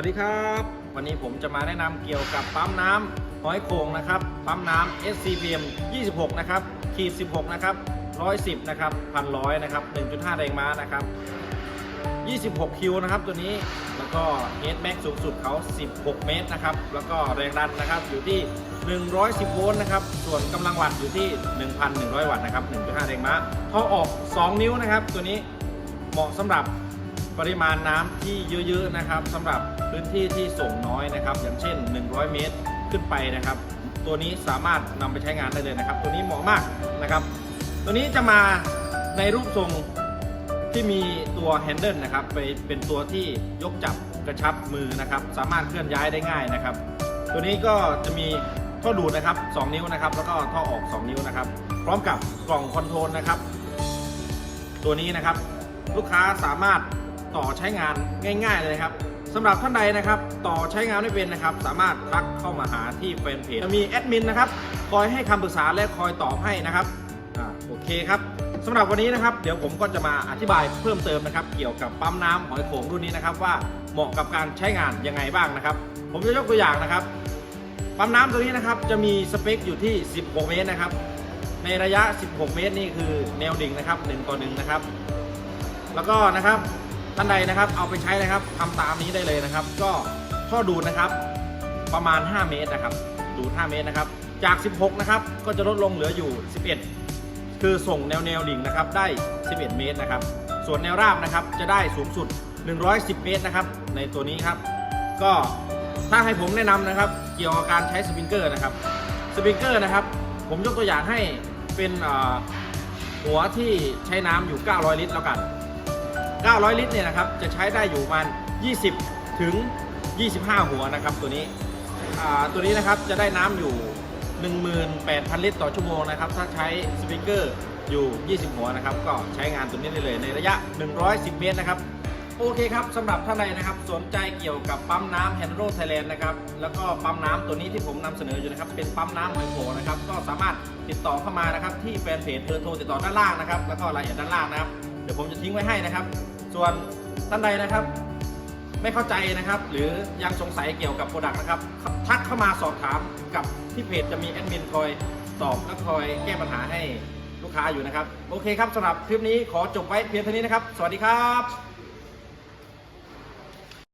วัสดีครับ วันนี้ผมจะมาแนะนำเกี่ยวกับปั๊มน้ำห้อยโขงนะครับปั๊มน้ำ SCPM 26 นะครับขีด16 นะครับ 110 นะครับพันร้อยนะครับ 1.5 แรงม้านะครับ 26 คิวนะครับ ตัวนี้แล้วก็เฮดแม็กสูงสุดเขา 16 เมตรนะครับ แล้วก็แรงดันนะครับอยู่ที่ 110 โวลต์นะครับ ส่วนกำลังวัตต์อยู่ที่ 1,100 วัตต์นะครับ 1.5 แรงม้าท่อออก 2 นิ้วนะครับ ตัวนี้เหมาะสำหรับ ปริมาณน้ำที่เยอะๆนะครับสำหรับพื้นที่ที่ส่งน้อยนะครับ อย่างเช่น 100 เมตรขึ้นไปนะครับ ตัวนี้สามารถนำไปใช้งานได้เลยนะครับ ตัวนี้เหมาะมากนะครับ ตัวนี้จะมาในรูปทรงที่มีตัวแฮนเดิลนะครับไปเป็นตัวที่ยกจับกระชับมือนะครับ สามารถเคลื่อนย้ายได้ง่ายนะครับ ตัวนี้ก็จะมีท่อดูดนะครับ 2 นิ้วนะครับ แล้วก็ท่อออก 2 นิ้วนะครับ พร้อมกับกล่องคอนโทรลนะครับ ตัวนี้นะครับ ลูกค้าสามารถ ต่อใช้งานง่าย ๆ เลยครับสำหรับท่านใดนะครับ ต่อใช้งานไม่เป็นนะครับ สามารถทักเข้ามาหาที่แฟนเพจจะมีแอดมินนะครับคอยให้คำปรึกษาและคอยตอบให้นะครับอ่าโอเคครับสำหรับวันนี้นะครับ เดี๋ยวผมก็จะมาอธิบายเพิ่มเติมนะครับ เกี่ยวกับปั๊มน้ำหอยโขงรุ่นนี้นะครับ ว่าเหมาะกับการใช้งานยังไงบ้างนะครับ ผมจะยกตัวอย่างนะครับปั๊มน้ำตัวนี้นะครับจะมีสเปคอยู่ที่ 16 เมตรนะครับ ในระยะ 16 เมตรนี่คือแนวดิ่งนะครับ1ต่อ1นะครับ แล้วก็นะครับ ท่านใดนะครับเอาไปใช้นะครับทำตามนี้ได้เลยนะครับ ก็ท่อดูดนะครับประมาณ 5 เมตรนะครับ ดูด 5 เมตรนะครับ จาก 16 นะครับ ก็จะลดลงเหลืออยู่ 11 คือส่งแนวแนวดิ่งนะครับได้ 11 เมตรนะครับ ส่วนแนวราบนะครับจะได้สูงสุด 110 เมตรนะครับ ในตัวนี้ครับ ก็ถ้าให้ผมแนะนำนะครับ เกี่ยวกับการใช้สปริงเกอร์นะครับสปริงเกอร์นะครับ ผมยกตัวอย่างให้เป็นหัวที่ใช้น้ำอยู่ 900 ลิตรแล้วกัน 900 ลิตรเนี่ยนะครับ จะใช้ได้อยู่ประมาณ 20 ถึง 25 หัวนะครับ ตัวนี้ตัวนี้นะครับจะได้น้ำอยู่ 18,000 ลิตรต่อชั่วโมงนะครับ ถ้าใช้สปริงเกอร์อยู่ 20 หัวนะครับ ก็ใช้งานตัวนี้ได้เลยในระยะ 110 เมตรนะครับ โอเคครับสำหรับท่านใดนะครับ สนใจเกี่ยวกับปั๊มน้ำแฮนโรไทยแลนด์นะครับ แล้วก็ปั๊มน้ำตัวนี้ที่ผมนำเสนออยู่นะครับ เป็นปั๊มน้ำหอยโขงนะครับ ก็สามารถติดต่อเข้ามานะครับที่แฟนเพจเบอร์โทรติดต่อด้านล่างนะครับ แล้วก็รายละเอียดด้านล่างนะครับ ดี๋ยวผมจะทิ้งไว้ให้นะครับ ส่วนท่านใดนะครับ ไม่เข้าใจนะครับ หรือยังสงสัยเกี่ยวกับโปรดักต์นะครับทักเข้ามาสอบถามกับที่เพจจะมีแอดมินคอยตอบและคอยแก้ปัญหาให้ลูกค้าอยู่นะครับ โอเคครับสำหรับคลิปนี้ขอจบไว้เพียงเท่านี้นะครับ สวัสดีครับ